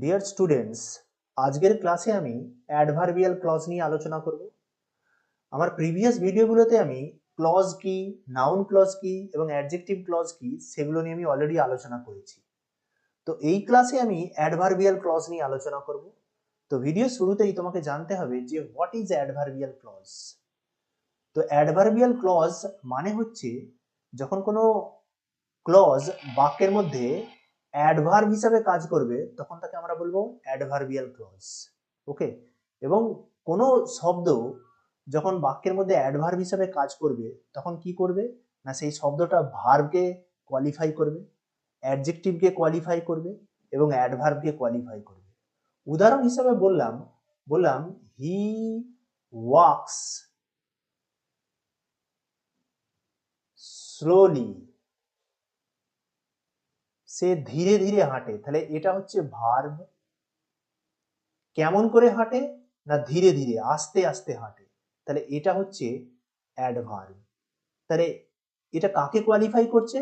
Dear students আজকের ক্লাসে আমি অ্যাডভার্বিয়াল ক্লজ নিয়ে আলোচনা করব। আমার প্রিভিয়াস ভিডিওগুলোতে আমি ক্লজ কি নাউন ক্লজ কি এবং অ্যাডজেক্টিভ ক্লজ কি সেগুলো নিয়ে আমি অলরেডি আলোচনা করেছি। তো এই ক্লাসে আমি অ্যাডভার্বিয়াল ক্লজ নিয়ে আলোচনা করব। তো ভিডিও শুরুতেই তোমাকে জানতে হবে যে হোয়াট ইজ অ্যাডভার্বিয়াল ক্লজ তো অ্যাডভার্বিয়াল ক্লজ মানে হচ্ছে যখন কোনো ক্লজ বাক্যের মধ্যে অ্যাডভার্ব হিসাবে কাজ করবে, তখন তাকে আমরা বলব অ্যাডভার্বিয়াল ক্লজ ওকে এবং কোনো শব্দ যখন বাক্যের মধ্যে অ্যাডভার্ব হিসাবে কাজ করবে, তখন কি করবে? না, সেই শব্দটা ভার্বকে কোয়ালিফাই করবে অ্যাডজেক্টিভকে কোয়ালিফাই করবে এবং অ্যাডভার্বকে কোয়ালিফাই করবে। উদাহরণ হিসাবে বললাম বললাম হি ওয়াক্স স্লোলি সে ধীরে ধীরে হাঁটে। তাহলে এটা হচ্ছে ভার্ব কেমন করে হাঁটে? না ধীরে ধীরে, আস্তে আস্তে হাঁটে। তাহলে এটা হচ্ছে অ্যাডভার্ব তাহলে এটা কাকে কোয়ালিফাই করছে?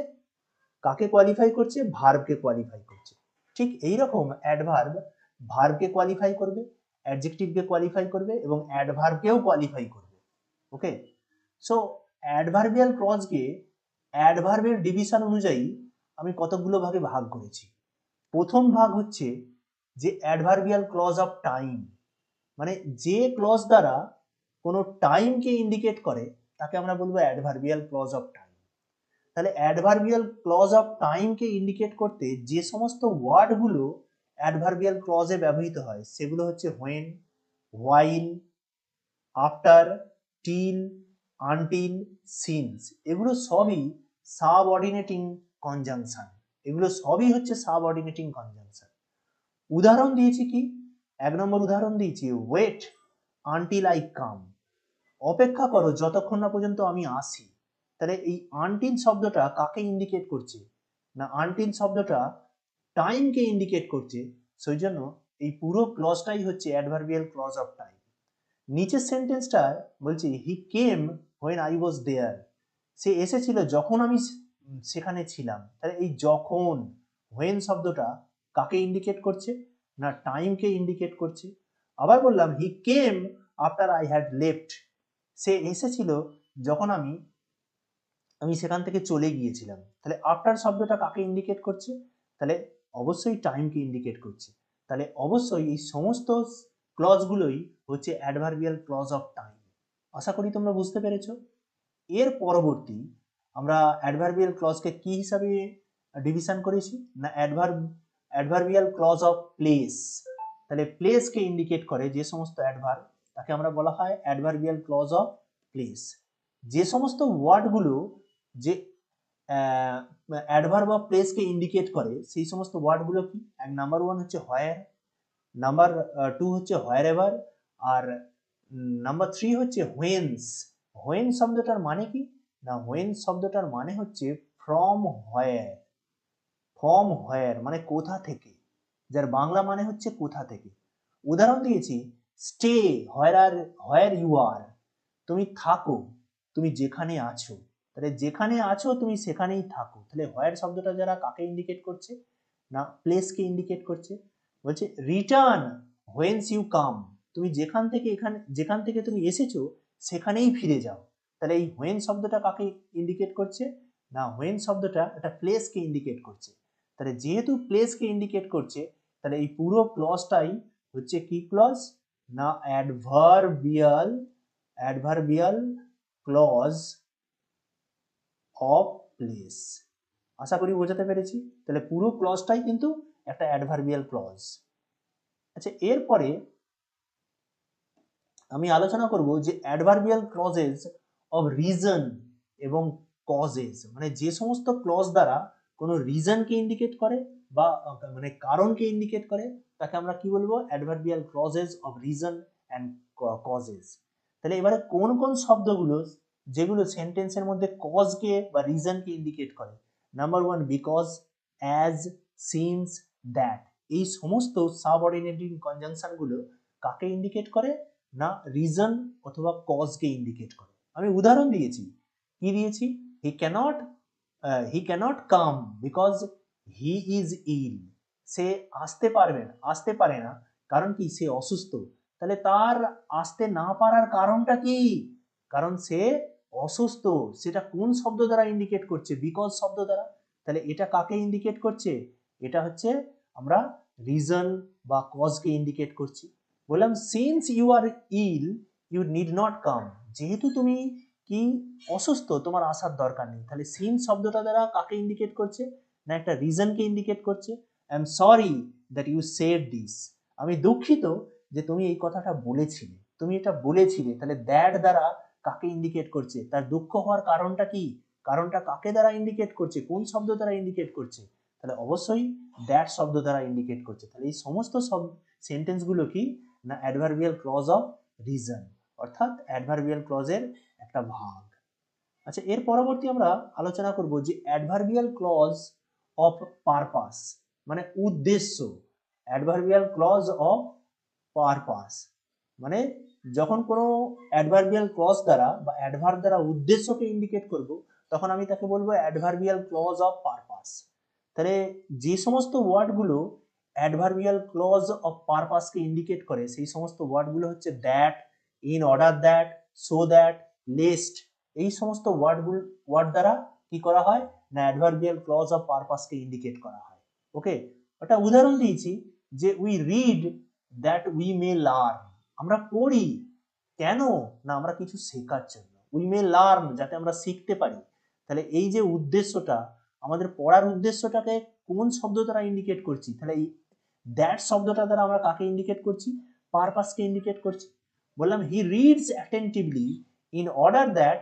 কাকে কোয়ালিফাই করছে? ভার্বকে কোয়ালিফাই করছে। ঠিক এই রকম অ্যাডভার্ব ভার্বকে কোয়ালিফাই করবে অ্যাডজেক্টিভকে কোয়ালিফাই করবে এবং অ্যাডভার্বকেও কোয়ালিফাই করবে। ওকে সো অ্যাডভার্বিয়াল ক্লজকে অ্যাডভার্বের ডিভিশন অনুযায়ী আমি কতগুলো ভাগে ভাগ করেছি। প্রথম ভাগ হচ্ছে যে অ্যাডভার্বিয়াল ক্লজ অফ টাইম মানে যে ক্লজ দ্বারা কোনো টাইমকে ইন্ডিকেট করে, তাকে আমরা বলব অ্যাডভার্বিয়াল ক্লজ অফ টাইম তাহলে অ্যাডভার্বিয়াল ক্লজ অফ টাইমকে ইন্ডিকেট করতে যে সমস্ত ওয়ার্ডগুলো অ্যাডভার্বিয়াল ক্লজে ব্যবহৃত হয়, সেগুলো হচ্ছে when while after till until since এগুলো সবই সাবঅর্ডিনেটিং কনজাংশন এগুলো সবই হচ্ছে সাবঅর্ডিনেটিং কনজাংশন উদাহরণ দিয়েছি কি? এক নম্বর উদাহরণ দিয়েছি ওয়েট আনটিল আই কাম অপেক্ষা করো, যতক্ষণ না পর্যন্ত আমি আসি। তাহলে এই আনটিল শব্দটা কাকে ইন্ডিকেট করছে? না আনটিল শব্দটা টাইমকে ইন্ডিকেট করছে? সেই জন্য এই পুরো ক্লজটাই হচ্ছে অ্যাডভার্বিয়াল ক্লজ অফ টাইম নিচের সেন্টেন্সটা বলছি হি কেম হোয়েন আই ওয়াজ দেয়ার সে এসেছিল যখন আমি সেখানে ছিলাম। তাহলে এই যখন হোয়েন শব্দটা কাকে ইন্ডিকেট করছে? না টাইমকে ইন্ডিকেট করছে? আবার বললাম he came after I had left সে এসেছিল যখন আমি আমি সেখান থেকে চলে গিয়েছিলাম। তাহলে আফটার শব্দটা কাকে ইন্ডিকেট করছে? তাহলে অবশ্যই টাইমকে ইন্ডিকেট করছে। তাহলে অবশ্যই এই সমস্ত ক্লজগুলোই হচ্ছে অ্যাডভার্বিয়াল ক্লজ অফ টাইম আশা করি তোমরা বুঝতে পেরেছ। এর পরবর্তী আমরা অ্যাডভার্বিয়াল ক্লজকে কি হিসাবে ডিভিশন করেছি? না adverb adverbial clause of place তাহলে প্লেসকে ইন্ডিকেট করে যে সমস্ত অ্যাডভার্ব তাকে আমরা বলা হয় অ্যাডভার্বিয়াল ক্লজ অফ প্লেস যে সমস্ত ওয়ার্ডগুলো যে অ্যাডভার্ব অফ প্লেসকে ইন্ডিকেট করে, সেই সমস্ত ওয়ার্ডগুলো কি? এক নাম্বার ওয়ান হচ্ছে হয়ার নাম্বার টু হচ্ছে হয়ার এভার আর নাম্বার থ্রি হচ্ছে হোয়েন্স হোয়েন শব্দটার মানে কি? না হোয়েন শব্দটার মানে হচ্ছে ফ্রম হোয়ার ফ্রম হোয়ার মানে কোথা থেকে? যার বাংলা মানে হচ্ছে কোথা থেকে? উদাহরণ দিয়েছি stay where are where you are তুমি থাকো, তুমি যেখানে আছো। তাহলে যেখানে আছো, তুমি সেখানেই থাকো। তাহলে হোয়ার শব্দটা যারা কাকে ইন্ডিকেট করছে? না প্লেসকে ইন্ডিকেট করছে। বলছে রিটার্ন হোয়েন্স ইউ কাম তুমি যেখান থেকে এখানে, যেখান থেকে তুমি এসেছ, সেখানেই ফিরে যাও। তাহলে এই হোয়েন শব্দটা কাকে ইন্ডিকেট করছে? না হোয়েন শব্দটা একটা প্লেসকে ইন্ডিকেট করছে। তাহলে যেহেতু প্লেসকে ইন্ডিকেট করছে, তাহলে এই পুরো ক্লজটাই হচ্ছে কি ক্লজ না adverbial adverbial clause of place আশা করি বোঝাতে পেরেছি। তাহলে পুরো ক্লজটাই কিন্তু একটা অ্যাডভার্বিয়াল ক্লজ আচ্ছা এরপরে আমি আলোচনা করব যে অ্যাডভার্বিয়াল ক্লজেস অফ রিজন এবং কজেস মানে যে সমস্ত ক্লজ দ্বারা কোনো রিজনকে ইন্ডিকেট করে বা মানে কারণকে ইন্ডিকেট করে, তাকে আমরা কি বলব? Adverbial clauses of reason and causes তাহলে এবারে কোন কোন শব্দগুলো যেগুলো সেন্টেন্সের মধ্যে কজকে বা রিজনকে ইন্ডিকেট করে? Number one because as since that এই সমস্ত সাবঅর্ডিনেটিং কনজাংশনগুলো কাকে ইন্ডিকেট করে? না রিজন অথবা কজকে ইন্ডিকেট করে। আমি উদাহরণ দিয়েছি। কি দিয়েছি? He cannot he cannot come because he is ill সে আসতে পারবে না, আসতে পারে না। কারণ কি? সে অসুস্থ। তাহলে তার আসতে না পারার কারণটা কি? কারণ সে অসুস্থ। সেটা কোন শব্দ দ্বারা ইন্ডিকেট করছে? বিকজ শব্দ দ্বারা। তাহলে এটা কাকে ইন্ডিকেট করছে? এটা হচ্ছে আমরা রিজন বা কজকে ইন্ডিকেট করছি। বললাম since you are ill you need not come যেহেতু তুমি কি অসুস্থ, তোমার আসার দরকার নেই। তাহলে সিন শব্দটা দ্বারা কাকে ইন্ডিকেট করছে? না একটা রিজনকে ইন্ডিকেট করছে? I am sorry that you said this আমি দুঃখিত যে তুমি এই কথাটা বলেছিলে। তুমি এটা বলেছিলে, তাহলে দ্যাট দ্বারা কাকে ইন্ডিকেট করছে? তার দুঃখ হওয়ার কারণটা কি? কারণটা কাকে দ্বারা ইন্ডিকেট করছে? কোন শব্দ দ্বারা ইন্ডিকেট করছে? তাহলে অবশ্যই দ্যাট শব্দ দ্বারা ইন্ডিকেট করছে। তাহলে এই সমস্ত সব সেন্টেন্সগুলো কি? না অ্যাডভার্বিয়াল ক্লজ অফ রিজন অর্থাৎ অ্যাডভার্বিয়াল ক্লজের একটা ভাগ। আচ্ছা এর পরবর্তী আমরা আলোচনা করব যে অ্যাডভার্বিয়াল ক্লজ অফ পারপাস মানে উদ্দেশ্য। অ্যাডভার্বিয়াল ক্লজ অফ পারপাস মানে যখন কোনো অ্যাডভার্বিয়াল ক্লজ দ্বারা বা অ্যাডভার্ব দ্বারা উদ্দেশ্যকে ইন্ডিকেট করব, তখন আমি তাকে বলব অ্যাডভার্বিয়াল ক্লজ অফ পারপাস তাহলে যে সমস্ত ওয়ার্ডগুলো অ্যাডভার্বিয়াল ক্লজ অফ পারপাসকে ইন্ডিকেট করে, সেই সমস্ত ওয়ার্ডগুলো হচ্ছে that in order that so that lest এই সমস্ত ওয়ার্ডগুলো ওয়ার্ড দ্বারা কি করা হয়? না অ্যাডভার্বিয়াল ক্লজ অফ পারপাসকে ইন্ডিকেট করা হয়। ওকে একটা উদাহরণ দিয়েছি যে we read that we may learn আমরা পড়ি। কেন? না আমরা কিছু শেখার জন্য। উই মে লার্ন যাতে আমরা শিখতে পারি। তাহলে এই যে উদ্দেশ্যটা, আমাদের পড়ার উদ্দেশ্যটাকে কোন শব্দ দ্বারা ইন্ডিকেট করছি? তাহলে এই দ্যাট শব্দটা দ্বারা আমরা কাকে ইন্ডিকেট করছি? পারপাসকে ইন্ডিকেট করছি। বললাম he reads attentively in order that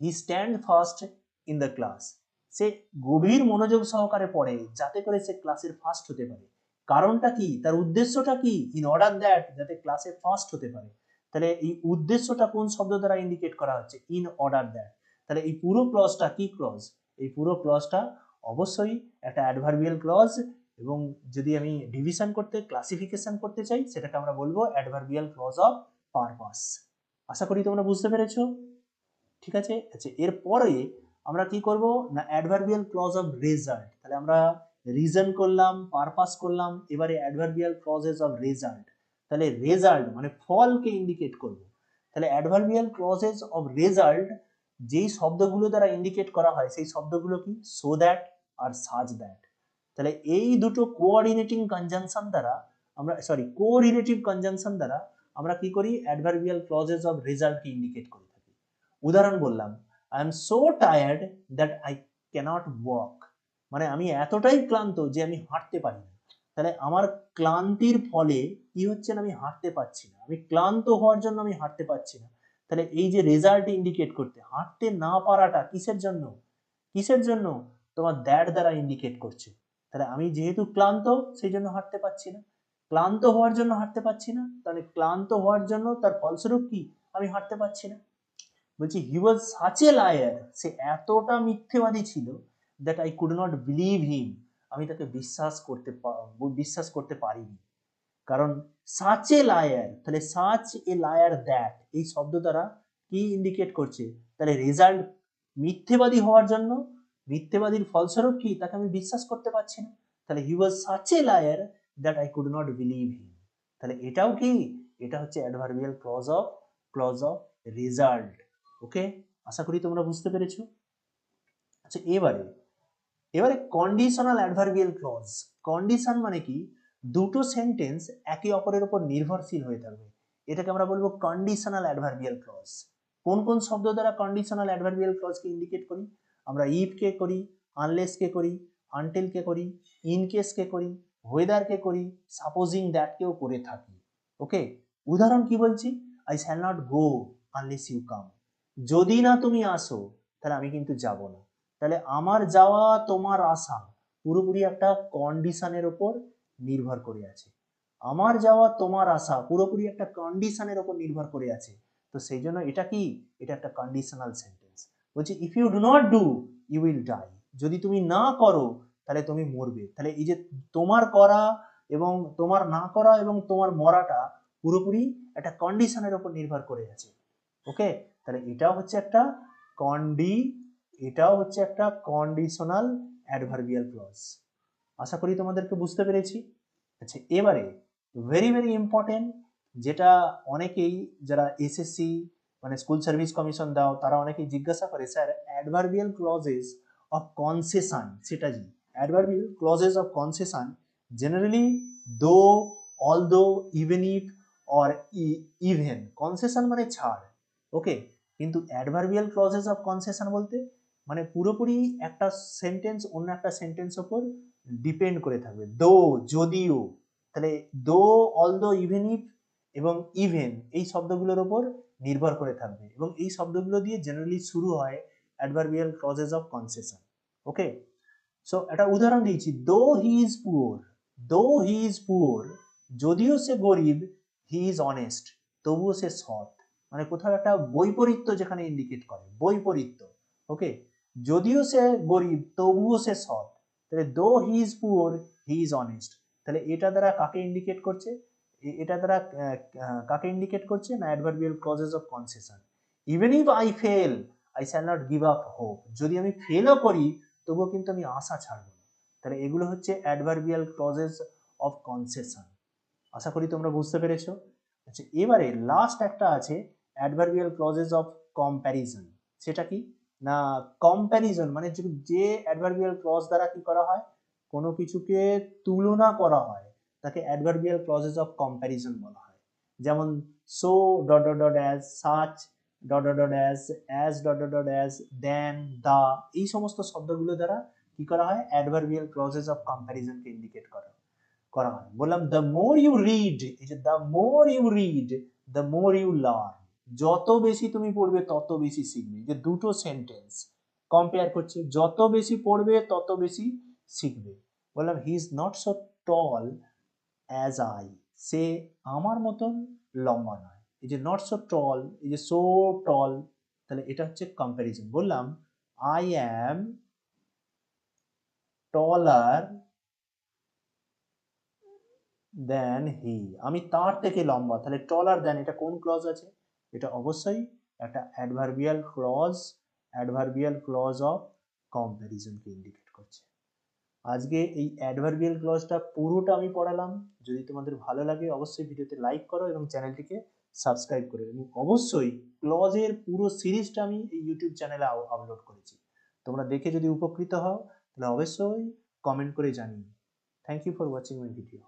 he stand first in the class সে গভীর মনোযোগ সহকারে পড়ে, যাতে করে সে ক্লাসের ফার্স্ট হতে পারে। কারণটা কি? তার উদ্দেশ্যটা কি? ইন অর্ডার দ্যাট যাতে ক্লাসে ফার্স্ট হতে পারে। তাহলে এই উদ্দেশ্যটা কোন শব্দ দ্বারা ইন্ডিকেট করা হচ্ছে? ইন অর্ডার দ্যাট তাহলে এই পুরো ক্লজটা কি ক্লজ এই পুরো ক্লজটা অবশ্যই একটা অ্যাডভার্বিয়াল ক্লজ এবং যদি আমি ডিভিশন করতে ক্লাসিফিকেশন করতে চাই, সেটাকে আমরা বলব অ্যাডভার্বিয়াল ক্লজ অফ পারপাস। আশা করি তোমরা বুঝতে পেরেছ? ঠিক আছে? আচ্ছা এরপরে আমরা কি করব? না অ্যাডভার্বিয়াল ক্লজ অফ রেজাল্ট তাহলে আমরা রিজন করলাম পারপাস করলাম, এবারে অ্যাডভার্বিয়াল ক্লজেস অফ রেজাল্ট তাহলে রেজাল্ট মানে ফলকে ইন্ডিকেট করব। তাহলে অ্যাডভার্বিয়াল ক্লজেস অফ রেজাল্ট যেই শব্দগুলো দ্বারা ইন্ডিকেট করা হয়, সেই শব্দগুলো কি? So that R such that তাহলে এই দুটো কোঅর্ডিনেটিং কনজাংশন দ্বারা আমরা সরি কোরিলেটিভ কনজাংশন দ্বারা আমরা কি করি? অ্যাডভার্বিয়াল ক্লজেস অফ রেজাল্টকে ইন্ডিকেট করে থাকি। উদাহরণ বললাম I am so tired that I cannot walk মানে আমি এতটাই ক্লান্ত যে আমি হাঁটতে পারি না। তাহলে আমার ক্লান্তির ফলে কি হচ্ছে না আমি হাঁটতে পারছি না। আমি ক্লান্ত হওয়ার জন্য আমি হাঁটতে পারছি না। তাহলে এই যে রেজাল্ট ইন্ডিকেট করতে, হাঁটতে না পারাটা কিসের জন্য? কিসের জন্য? তোমার দ্যাট দ্বারা ইন্ডিকেট করছে। তাহলে আমি যেহেতু ক্লান্ত, সেই জন্য হাঁটতে পারছি না। ক্লান্ত হওয়ার জন্য হাঁটতে পারছি না। তাহলে ক্লান্ত হওয়ার জন্য তার ফলস্বরূপ কি? আমি হাঁটতে পারছি না। বলছি হি ওয়াজ সাচ এ লায়ার সে এতটা মিথ্যেবাদী ছিল that I could not believe him আমি তাকে বিশ্বাস করতে বিশ্বাস করতে পারিনি। কারণ সাচ এ লায়ার তাহলে সাচ এ লায়ার দ্যাট এই শব্দ দ্বারা কি ইন্ডিকেট করছে? তাহলে রেজাল্ট মিথ্যেবাদী হওয়ার জন্য, মিথ্যেবাদীর ফলস্বরূপ কি? তাকে আমি বিশ্বাস করতে পারছি না। তাহলে he was such a liar that I could not believe him তাহলে এটাও কি? এটা হচ্ছে adverbial clause of clause of result okay আশা করি তোমরা বুঝতে পেরেছ? আচ্ছা এবারে এবারে কন্ডিশনাল অ্যাডভার্বিয়াল ক্লজ কন্ডিশন মানে কি? দুটো সেন্টেন্স একে অপরের উপর নির্ভরশীল হয়ে থাকবে। এটাকে আমরা বলব কন্ডিশনাল অ্যাডভার্বিয়াল ক্লজ কোন কোন শব্দ দ্বারা কন্ডিশনাল অ্যাডভার্বিয়াল ক্লজকে ইন্ডিকেট করি? আমরা ইফ কে করি আনলেস কে করি আনটেল কে করি ইন কেস কে করি ওয়েদার কে করি সাপোজিং দ্যাট কেও করে থাকি ওকে উদাহরণ কি বলছি? I shall not go unless you come যদি না তুমি আসো, তাহলে আমি কিন্তু যাব না। তাহলে আমার যাওয়া তোমার আশা পুরোপুরি একটা কন্ডিশনের ওপর নির্ভর করে আছে। আমার যাওয়া তোমার আশা পুরোপুরি একটা কন্ডিশনের ওপর নির্ভর করে আছে। তো সেই জন্য এটা কি? এটা একটা কন্ডিশনাল সেন্টেন্স বলছি if you do not do you will die যদি তুমি না করো তাহলে তুমি মরবে। তাহলে এই যে তোমার করা এবং তোমার না করা এবং তোমার মরাটা পুরোপুরি একটা কন্ডিশনের ওপর নির্ভর করে আছে। ওকে তাহলে এটাও হচ্ছে একটা কন্ডি এটাও হচ্ছে একটা কন্ডিশনাল অ্যাডভার্বিয়াল ক্লজ আশা করি তোমাদেরকে বুঝতে পেরেছি। আচ্ছা এবারে ভেরি ভেরি ইম্পর্টেন্ট যেটা অনেকেই যারা এসএসসি মানে স্কুল সার্ভিস কমিশন দাও, তারা অনেকেই জিজ্ঞাসা করে sir adverbial clauses of concession সেটা জি adverbial clauses of concession generally though although even if or even concession মানে ছাড়। ওকে কিন্তু অ্যাডভার্বিয়াল ক্লজেস অফ কনসেশন বলতে মানে পুরোপুরি একটা সেন্টেন্স অন্য একটা সেন্টেন্স ওপর ডিপেন্ড করে থাকবে। দো যদিও। তাহলে দো অল দো ইভেন ইফ এবং ইভেন এই শব্দগুলোর ওপর নির্ভর করে থাকবে। এবং এই শব্দগুলো দিয়ে জেনারেলি শুরু হয় adverbial clauses of concession okay so একটা উদাহরণ দিয়েছি। দো হি ইজ পুয়ার দো হি ইজ পুয়ার যদিও সে গরিব হি ইজ অনেস্ট তবুও সে সৎ। মানে কোথাও একটা বৈপরীত্য যেখানে ইন্ডিকেট করে, বৈপরীত্য। ওকে যদিও সে গরিব, তবুও সে সৎ। তাহলে though he is poor he is honest তাহলে এটা দ্বারা কাকে ইন্ডিকেট করছে? এটা দ্বারা কাকে ইন্ডিকেট করছে? না adverbial clauses of concession even if I fail I shall not give up hope যদি আমি ফেলও করি তবুও কিন্তু আমি আশা ছাড়বো না। তাহলে এগুলো হচ্ছে অ্যাডভার্বিয়াল ক্লজেস অফ কনসেশন আশা করি তোমরা বুঝতে পেরেছ? আচ্ছা এবারে লাস্ট একটা আছে অ্যাডভার্বিয়াল ক্লজেস অফ কম্প্যারিজন সেটা কি? না কম্প্যারিজন মানে যে- অ্যাডভার্বিয়াল ক্লজ দ্বারা কি করা হয়? কোনো কিছুকে তুলনা করা হয়, তাকে অ্যাডভার্বিয়াল ক্লজেস অফ কম্প্যারিজন বলা হয়। যেমন so dot dot dot as such dot dot as as dot dot as than the এই সমস্ত শব্দগুলো দ্বারা কি করা হয়? অ্যাডভার্বিয়াল ক্লজেস অফ কম্প্যারিজনকে ইন্ডিকেট করা করা হয়। বললাম দ্য মোর ইউ রিড এই যে the more you read the more you learn যত বেশি তুমি পড়বে, তত বেশি শিখবে। যে, দুটো সেন্টেন্স কম্পেয়ার করছে, যত বেশি পড়বে, তত বেশি শিখবে। বললাম he is not so tall as I সে আমার মতন লম্বা নয়। এই যে নট সো টল এই যে সো টল তাহলে এটা হচ্ছে কম্প্যারিজন বললাম আই অ্যাম টলার দেন হি আমি তার থেকে লম্বা, তাহলে টলার দেন এটা কোন ক্লজ আছে? এটা অবশ্যই একটা adverbial clause adverbial clause of কম্প্যারিজনকে indicate করছে। আজকে এই অ্যাডভার্বিয়াল ক্লজটা পুরোটা আমি পড়ালাম। যদি তোমাদের ভালো লাগে, অবশ্যই ভিডিওতে লাইক করো এবং চ্যানেলটিকে সাবস্ক্রাইব করে এবং অবশ্যই ক্লজের পুরো সিরিজটা আমি এই ইউটিউব চ্যানেলে আপলোড করেছি। তোমরা দেখে যদি উপকৃত হও, তাহলে অবশ্যই কমেন্ট করে জানিও। Thank you for watching my video